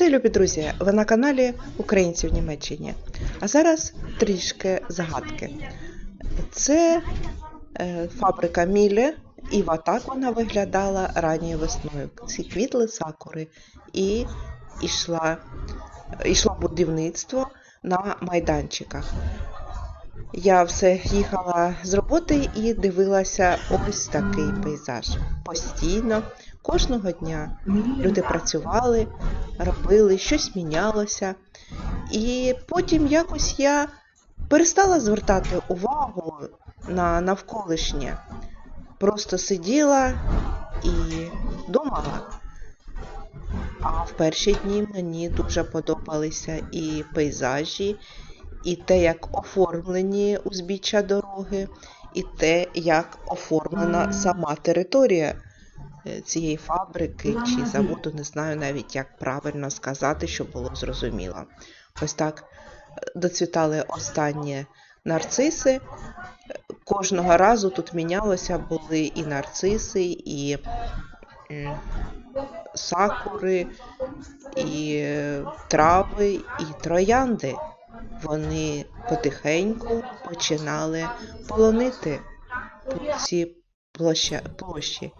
Вітаю, любі друзі! Ви на каналі Українці в Німеччині. А зараз трішки загадки. Це е, фабрика Мілі, і так вона виглядала ранньою весною. Ці квітли сакури, і йшло будівництво на майданчиках. Я все їхала з роботи і дивилася ось такий пейзаж. Постійно, кожного дня люди працювали, робили, щось мінялося. І потім якось я перестала звертати увагу на навколишнє. Просто сиділа і думала. А в перші дні мені дуже подобалися і пейзажі, і те, як оформлені узбіччя дороги, і те, як оформлена сама територія е, цієї фабрики чи заводу, не знаю навіть, як правильно сказати, щоб було зрозуміло. Ось так е, доцвітали останні нарциси. Кожного разу тут мінялося, були і нарциси, і сакури, і е, трави, і троянди. Вони потихеньку починали полонити ці площі.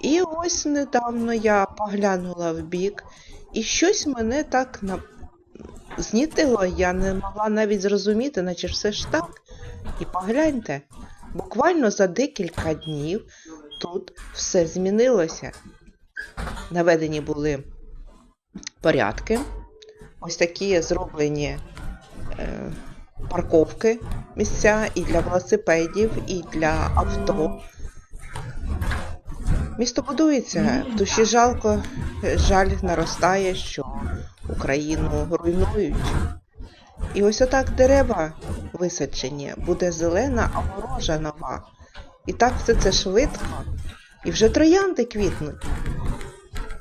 І ось недавно я поглянула в бік, і щось мене так на... знітило, я не могла навіть зрозуміти, наче все ж так. І погляньте, буквально за декілька днів тут все змінилося. Наведені були порядки, ось такі зроблені парковки місця і для велосипедів, і для авто. Місто будується, в душі жалко, жаль наростає, що Україну руйнують. І ось отак дерева висаджені, буде зелена огорожа нова. І так все це швидко, і вже троянди квітнуть.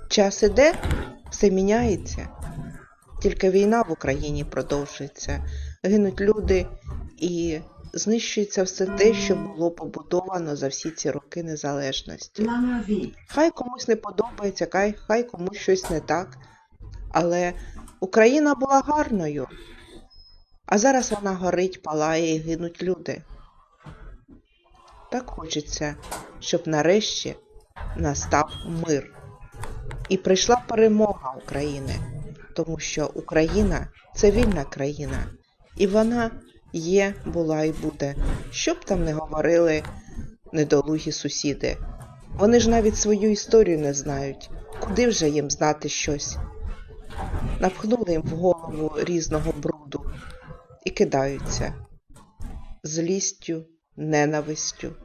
Час іде, все міняється. Тільки війна в Україні продовжується, гинуть люди і знищується все те, що було побудовано за всі ці роки незалежності. Хай комусь не подобається, хай, хай комусь щось не так. Але Україна була гарною, а зараз вона горить, палає і гинуть люди. Так хочеться, щоб нарешті настав мир. І прийшла перемога України, тому що Україна це вільна країна, і вона є, була і буде. Що б там не говорили недолугі сусіди. Вони ж навіть свою історію не знають. Куди вже їм знати щось? Напхнули їм в голову різного бруду і кидаються злістю, ненавистю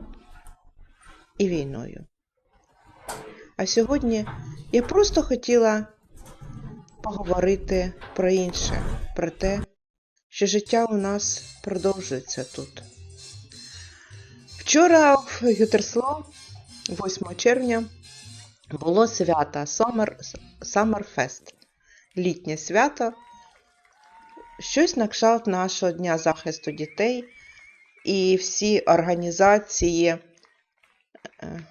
і війною. А сьогодні я просто хотіла поговорити про інше, про те, що життя у нас продовжується тут. Вчора в Гютерсло, 8 червня, було свято Summer, Summerfest, літнє свято, щось на кшталт нашого Дня захисту дітей і всі організації е,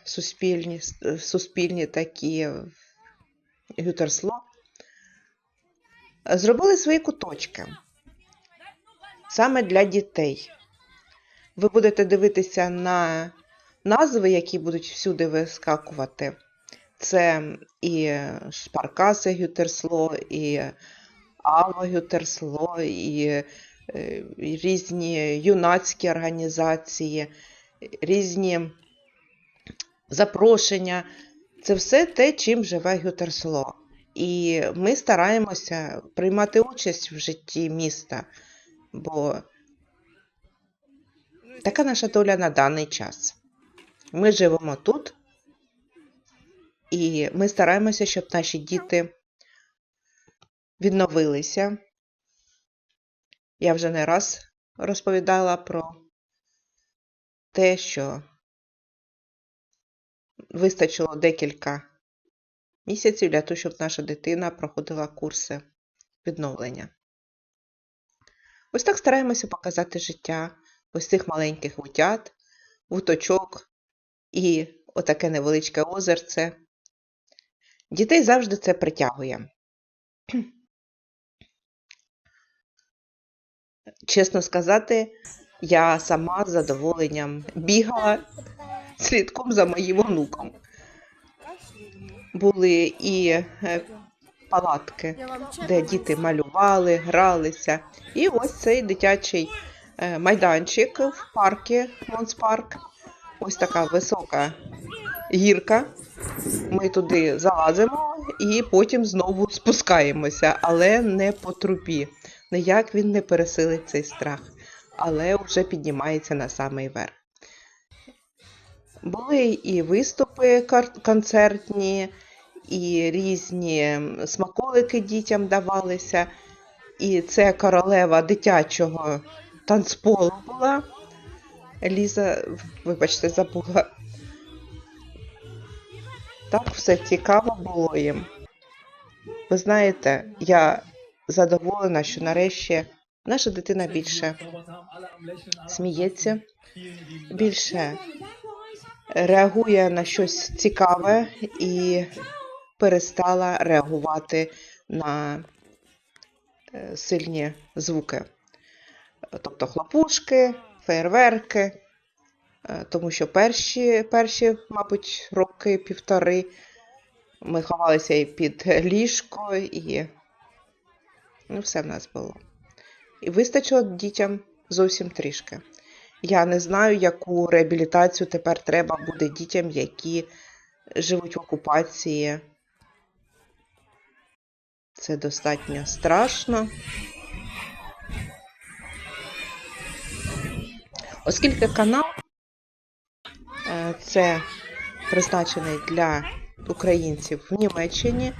суспільні, суспільні такі Гютерсло зробили свої куточки саме для дітей. Ви будете дивитися на назви, які будуть всюди вискакувати. Це і Шпаркаси Гютерсло, і Ава Гютерсло, і е, різні юнацькі організації, різні запрошення. Це все те, чим живе Гютерсло. І ми стараємося приймати участь в житті міста, бо така наша доля на даний час. Ми живемо тут, і ми стараємося, щоб наші діти відновилися. Я вже не раз розповідала про те, що вистачило декілька місяців для того, щоб наша дитина проходила курси відновлення. Ось так стараємося показати життя ось цих маленьких вутят, вуточок і отаке невеличке озерце. Дітей завжди це притягує. Чесно сказати, я сама з задоволенням бігала слідком за моїм онуком. Були і е, палатки, де діти малювали, гралися. І ось цей дитячий е, майданчик в парку Монспарк. Ось така висока гірка. Ми туди залазимо і потім знову спускаємося, але не по трупі. Ніяк він не пересилить цей страх, але вже піднімається на самий верх. Були і виступи концертні, і різні смаколики дітям давалися. І це королева дитячого танцполу була. Ліза, вибачте, забула. Так все цікаво було їм. Ви знаєте, я задоволена, що нарешті наша дитина більше сміється, більше реагує на щось цікаве і перестала реагувати на е, сильні звуки. Тобто хлопушки, фейерверки, Е, тому що перші, перші, мабуть, роки півтори ми ховалися і під ліжко, і ну, все в нас було. І вистачило дітям зовсім трішки. Я не знаю, яку реабілітацію тепер треба буде дітям, які живуть в окупації. Це достатньо страшно. Оскільки канал е, це призначений для українців в Німеччині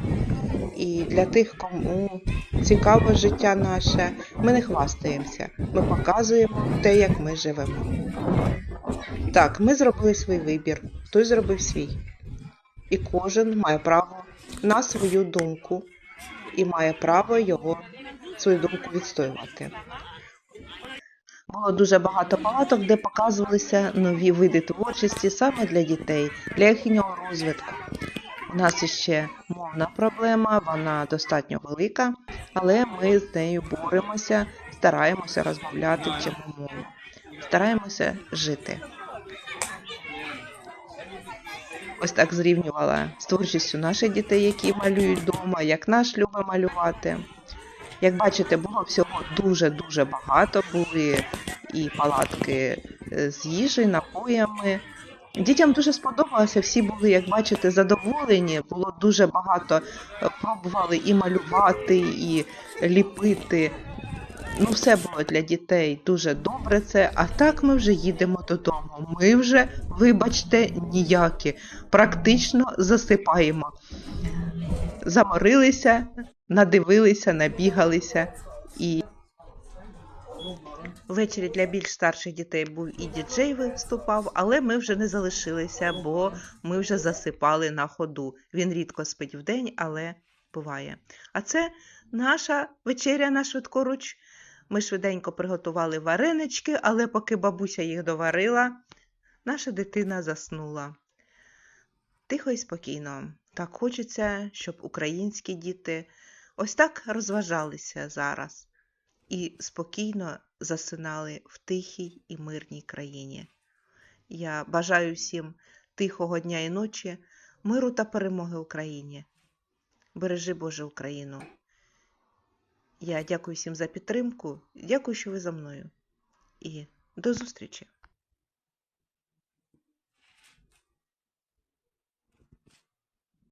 і для тих, кому цікаве життя наше, ми не хвастаємося. Ми показуємо те, як ми живемо. Так, ми зробили свій вибір, хтось зробив свій. І кожен має право на свою думку і має право його свою думку відстоювати. Було дуже багато палаток, де показувалися нові види творчості саме для дітей, для їхнього розвитку. У нас іще мовна проблема, вона достатньо велика, але ми з нею боремося, стараємося розмовляти вчимо мову, стараємося жити. Ось так зрівнювала з творчістю наших дітей, які малюють вдома, як наш любить малювати. Як бачите, було всього дуже-дуже багато. Були і палатки е, з їжею, напоями. Дітям дуже сподобалося, всі були, як бачите, задоволені. Було дуже багато, е, пробували і малювати, і ліпити. Ну, все було для дітей дуже добре це. А так ми вже їдемо додому. Ми вже, вибачте, ніякі, практично засипаємо. Заморилися, надивилися, набігалися і. Ввечері для більш старших дітей був і діджей виступав, але ми вже не залишилися, бо ми вже засипали на ходу. Він рідко спить вдень, але буває. А це наша вечеря на швидкоруч. Ми швиденько приготували варенички, але поки бабуся їх доварила, наша дитина заснула. Тихо і спокійно. Так хочеться, щоб українські діти ось так розважалися зараз і спокійно засинали в тихій і мирній країні. Я бажаю всім тихого дня і ночі, миру та перемоги Україні. Бережи Боже Україну. Я дякую всім за підтримку. Дякую, що ви за мною. І до зустрічі!